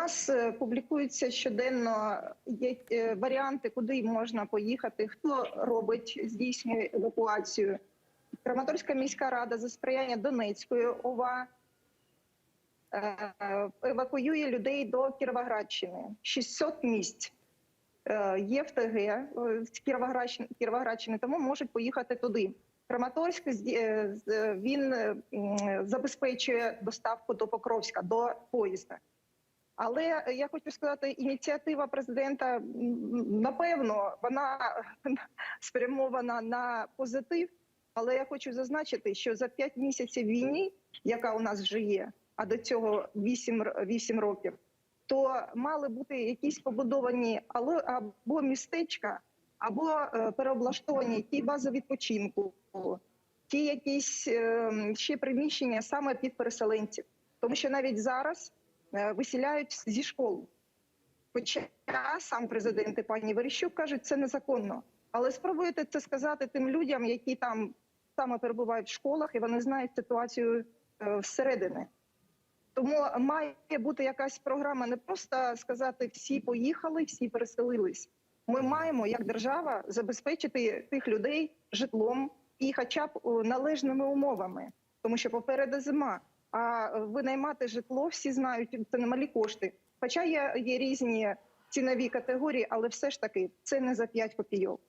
нас е, публікуються щоденно е, варіанти, куди можна поїхати, хто робить, здійснює евакуацію. Краматорська міська рада за сприяння Донецької ОВА е, евакуює людей до Кіровоградщини. 600 місць є в ТГ з Кіровоградщини, тому можуть поїхати туди. Краматорськ він забезпечує доставку до Покровська, до поїзда. Але е, я хочу сказати, ініціатива президента напевно вона спрямована на позитив. Але я хочу зазначити, що за 5 місяців війни, яка у нас вже є, а до цього 8, 8 років, то мали бути якісь побудовані або містечка, або е, переоблаштовані ті бази відпочинку, ті якісь е, ще приміщення саме під переселенців. Тому що навіть зараз е, виселяють зі школ. Хоча сам президент і пані Верещук кажуть, це незаконно. Але спробуйте це сказати тим людям, які там саме перебувають в школах, і вони знають ситуацію е, всередини. Тому має бути якась програма, не просто сказати всі поїхали, всі переселились. Ми маємо як держава забезпечити тих людей житлом і, хоча б належними умовами, тому що попереду зима. А винаймати житло всі знають, це немалі кошти. Хоча є, є різні цінові категорії, але все ж таки це не за 5 копійок.